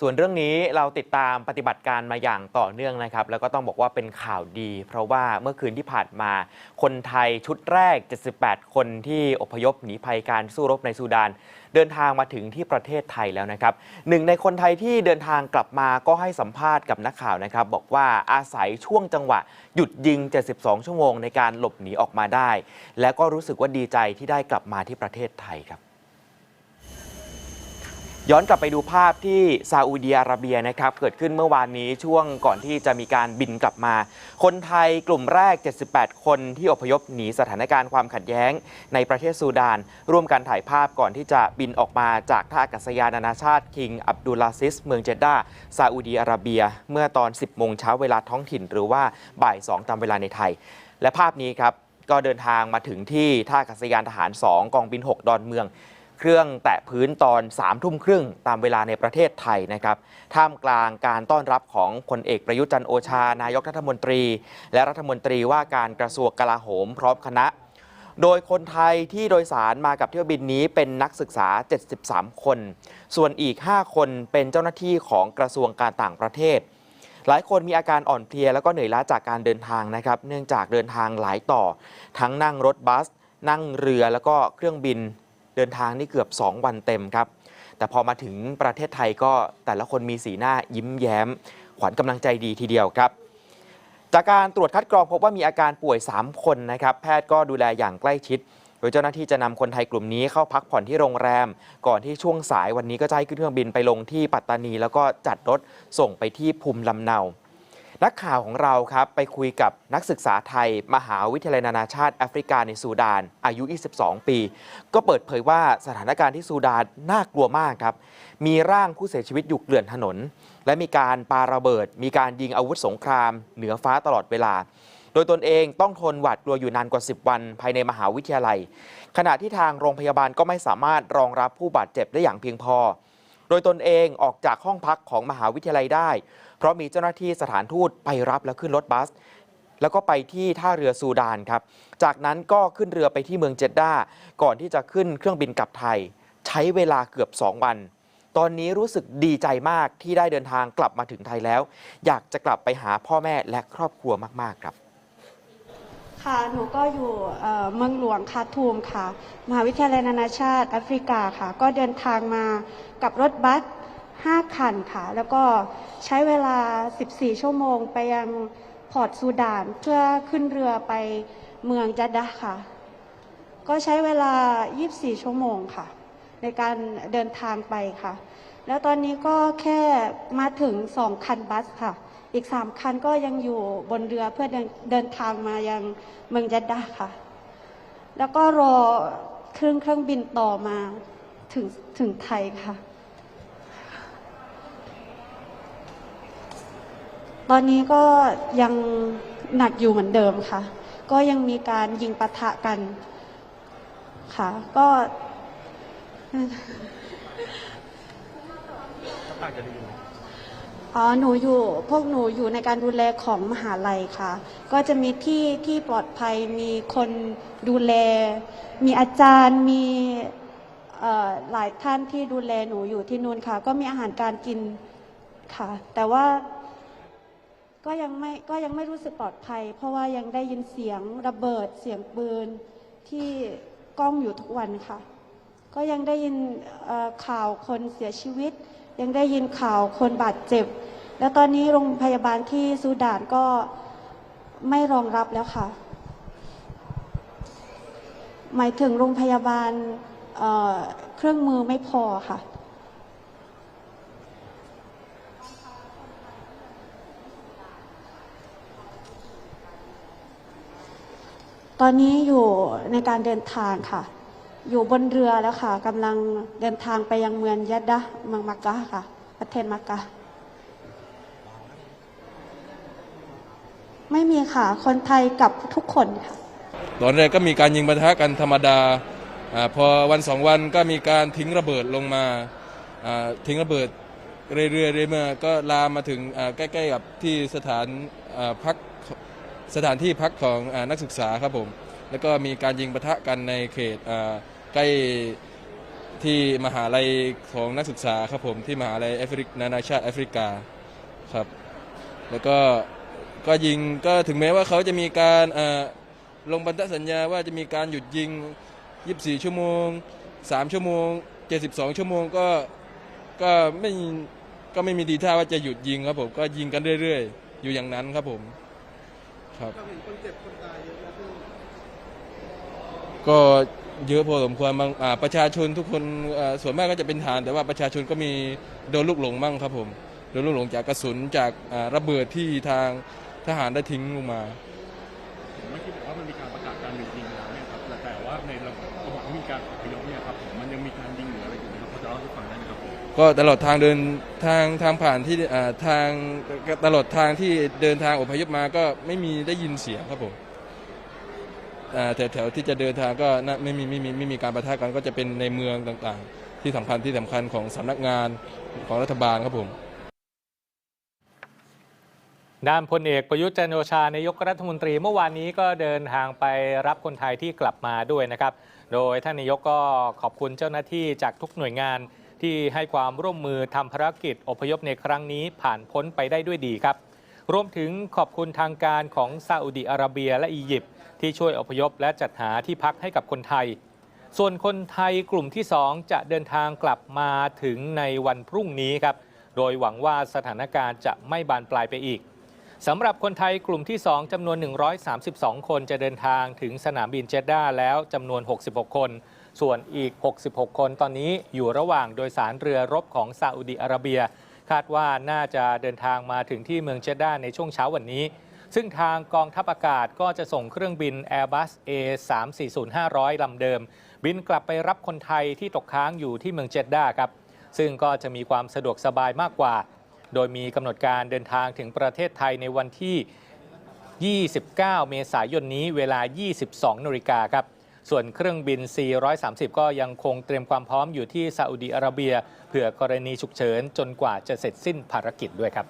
ส่วนเรื่องนี้เราติดตามปฏิบัติการมาอย่างต่อเนื่องนะครับ แล้วก็ต้องบอกว่าเป็นข่าวดี เพราะว่าเมื่อคืนที่ผ่านมา คนไทยชุดแรก 78 คนที่อพยพหนีภัยการสู้รบในซูดาน เดินทางมาถึงที่ประเทศไทยแล้วนะครับหนึ่งในคนไทยที่เดินทางกลับมาก็ให้สัมภาษณ์กับนักข่าวนะครับ บอกว่าอาศัยช่วงจังหวะ หยุดยิง 72 ชั่วโมงในการหลบหนีออกมาได้ และก็รู้สึกว่าดีใจที่ได้กลับมาที่ประเทศไทยครับ ย้อนกลับไปดูภาพที่ซาอุดีอาระเบียนะครับเกิดขึ้นเมื่อวานนี้ช่วงก่อนที่จะมีการบินกลับมา คนไทยกลุ่มแรก 78 คนที่อพยพหนีสถานการณ์ความขัดแย้ง ในประเทศซูดาน ร่วมกันถ่ายภาพก่อนที่จะบินออกมาจากท่าอากาศยานนานาชาติคิงอับดุลลาซิส เมืองเจดดาซาอุดีอาระเบีย เมื่อตอน 10 โมงเช้าเวลาท้องถิ่น หรือว่าบ่าย 2 ตามเวลาในไทย และภาพนี้ครับก็เดินทางมาถึงที่ท่าอากาศยานทหาร 2 กองบิน 6 ดอนเมือง เครื่องแตะพื้นตอน3ามทุ่มครึ่งตามเวลาในประเทศไทยนะครับ ท่ามกลางการต้อนรับของพลเอกประยุจันโอชา นายกรัฐมนตรี และรัฐมนตรีว่าการกระทรวงกลาโหมพร้อมคณะ โดยคนไทยที่โดยสารมากับเที่ยวบินนี้เป็นนักศึกษา 73 คน ส่วนอีก 5 คนเป็นเจ้าหน้าที่ของกระทรวงการต่างประเทศ หลายคนมีอาการอ่อนเพลียแล้วก็เหนื่อยล้าจากการเดินทางนะครับ เนื่องจากเดินทางหลายต่อ ทั้งนั่งรถบัส นั่งเรือแล้วก็เครื่องบิน เดินทางนี่เกือบ 2 วันเต็มครับ แต่พอมาถึงประเทศไทยก็แต่ละคนมีสีหน้ายิ้มแย้ม ขวัญกำลังใจดีทีเดียวครับ จากการตรวจคัดกรองพบว่ามีอาการป่วย 3 คนนะครับ แพทย์ก็ดูแลอย่างใกล้ชิด โดยเจ้าหน้าที่จะนำคนไทยกลุ่มนี้เข้าพักผ่อนที่โรงแรม ก่อนที่ช่วงสายวันนี้ก็จะให้ขึ้นเครื่องบินไปลงที่ปัตตานี แล้วก็จัดรถส่งไปที่ภูมิลำเนา นักข่าวของเราครับไปคุยกับนักศึกษาไทย มหาวิทยาลัยนานาชาติแอฟริกาในซูดาน อายุ 22 ปี ก็เปิดเผยว่าสถานการณ์ที่ซูดานน่ากลัวมากครับ มีร่างผู้เสียชีวิตอยู่เกลื่อนถนน และมีการปาระเบิด มีการยิงอาวุธสงคราม เหนือฟ้าตลอดเวลา โดยตนเองต้องทนหวาดกลัวอยู่นานกว่า 10 วันภายในมหาวิทยาลัย ขณะที่ทางโรงพยาบาลก็ไม่สามารถรองรับผู้บาดเจ็บได้อย่างเพียงพอ โดยตนเองออกจากห้องพักของมหาวิทยาลัยได้ เพราะมีเจ้าหน้าที่สถานทูตไปรับแล้วขึ้นรถบัส แล้วก็ไปที่ท่าเรือซูดานครับ จากนั้นก็ขึ้นเรือไปที่เมืองเจดดาก่อนที่จะขึ้นเครื่องบินกลับไทย ใช้เวลาเกือบ 2 วัน ตอนนี้รู้สึกดีใจมากที่ได้เดินทางกลับมาถึงไทยแล้ว อยากจะกลับไปหาพ่อแม่และครอบครัวมาก ๆ ครับค่ะ หนูก็อยู่เมืองหลวงคาทูมค่ะ มหาวิทยาลัยนานาชาติแอฟริกาค่ะ ก็เดินทางมากับรถบัส 5 คันค่ะ แล้วก็ใช้เวลา 14 ชั่วโมงไปยังพอร์ตซูดานเพื่อขึ้นเรือไปเมืองจัดดะค่ะ ก็ใช้เวลา 24 ชั่วโมงค่ะ ในการเดินทางไปค่ะ แล้วตอนนี้ก็แค่มาถึง 2 คันบัสค่ะ อีก 3 คันก็ยังอยู่บนเรือเพื่อเดินเดินทางมายังเมืองจัดดะค่ะ แล้วก็รอเครื่องเครื่องบินต่อมาถึงถึงไทยค่ะ ตอนนี้ก็ยังหนักอยู่เหมือนเดิมค่ะ ก็ยังมีการยิงปะทะกันค่ะ ก็อ๋อหนูอยู่พวกหนูอยู่ในการดูแลของมหาลัยค่ะ ก็จะมีที่ที่ปลอดภัยมีคนดูแล มีอาจารย์มีหลายท่านที่ดูแลหนูอยู่ที่นู่นค่ะ ก็มีอาหารการกินค่ะ แต่ว่า ก็ยังไม่ก็ยังไม่รู้สึกปลอดภัย เพราะว่ายังได้ยินเสียงระเบิดเสียงปืนที่กล้องอยู่ทุกวันค่ะ ก็ยังได้ยินข่าวคนเสียชีวิต ยังได้ยินข่าวคนบาดเจ็บ แล้วตอนนี้โรงพยาบาลที่ซูดานก็ไม่รองรับแล้วค่ะ หมายถึงโรงพยาบาลเเครื่องมือไม่พอค่ะ ตอนนี้อยู่ในการเดินทางค่ะ อยู่บนเรือแล้วค่ะกำลังเดินทางไปยังเมืองยัดดะเมืองมักกะค่ะ ประเทศมักกะ ไม่มีค่ะ คนไทยกับทุกคนค่ะ ตอนแรกก็มีการยิงปะทะกันธรรมดาอพอวันสองวันก็มีการทิ้งระเบิดลงมาทิ้งระเบิดเรื่อยๆเรื่อยๆมาก็ลามมาถึงใกล้ๆกับที่สถานพัก สถานที่พักของอนักศึกษาครับผม แล้วก็มีการยิงปะทะกันในเขตใกล้ที่มหาลัยของนักศึกษาครับผมที่มหาลัยแอฟริกนานาชาติแอฟริกาครับ แล้วก็ก็ยิงก็ถึงแม้ว่าเขาจะมีการลงบันทึกสัญญาว่าจะมีการหยุดยิง 24 ชั่วโมง 3 ชั่วโมง 72 ชั่วโมงก็ก็ไม่ก็ไม่มีดีท่าว่าจะหยุดยิงครับผมก็ยิงกันเรื่อย ๆ อยู่อย่างนั้นครับผม ครับก็เยอะพอสมควรบางอ่าประชาชนทุกคนอ่าส่วนมากก็จะเป็นฐานแต่ว่าประชาชนก็มีโดนลูกหลงบ้างครับผมโดนลูกหลงจากกระสุนจากอ่าระเบิดที่ทางทหารได้ทิ้งลงมา ก็ตลอดทางเดินทางทางผ่านที่อ่าทางตลอดทางที่เดินทางอพยพมาก็ไม่มีได้ยินเสียงครับผมอ่าแถวแถวที่จะเดินทางก็น่าไม่มีไม่มีไม่มีการประทะกันก็จะเป็นในเมืองต่างๆ ที่สำคัญที่สำคัญของสำนักงานของรัฐบาลครับผม ด้านพลเอกประยุทธ์จันทร์โอชานายกรัฐมนตรีเมื่อวานนี้ก็เดินทางไปรับคนไทยที่กลับมาด้วยนะครับ โดยท่านนายกก็ขอบคุณเจ้าหน้าที่จากทุกหน่วยงาน ที่ให้ความร่วมมือทำภารกิจอพยพในครั้งนี้ผ่านพ้นไปได้ด้วยดีครับ รวมถึงขอบคุณทางการของซาอุดิอาระเบียและอียิปต์ที่ช่วยอพยพและจัดหาที่พักให้กับคนไทย ส่วนคนไทยกลุ่มที่ 2 จะเดินทางกลับมาถึงในวันพรุ่งนี้ครับ โดยหวังว่าสถานการณ์จะไม่บานปลายไปอีกสำหรับคนไทยกลุ่มที่ 2จำนวน 132 คนจะเดินทางถึงสนามบินเจดดาแล้วจำนวน 66 คน ส่วนอีก 66 คนตอนนี้อยู่ระหว่างโดยสารเรือรบของซาอุดิอาระเบีย คาดว่าน่าจะเดินทางมาถึงที่เมืองเจดดาในช่วงเช้าวันนี้ ซึ่งทางกองทัพอากาศก็จะส่งเครื่องบิน Airbus A 3 4 0 500 ลำเดิม บินกลับไปรับคนไทยที่ตกค้างอยู่ที่เมืองเจดดาครับซึ่งก็จะมีความสะดวกสบายมากกว่า โดยมีกำหนดการเดินทางถึงประเทศไทยในวันที่ 29 เมษายนนี้เวลา 22นาฬิกาครับ ส่วนเครื่องบิน C130 ก็ยังคงเตรียมความพร้อมอยู่ที่ซาอุดีอาระเบีย เผื่อกรณีฉุกเฉินจนกว่าจะเสร็จสิ้นภารกิจด้วยครับ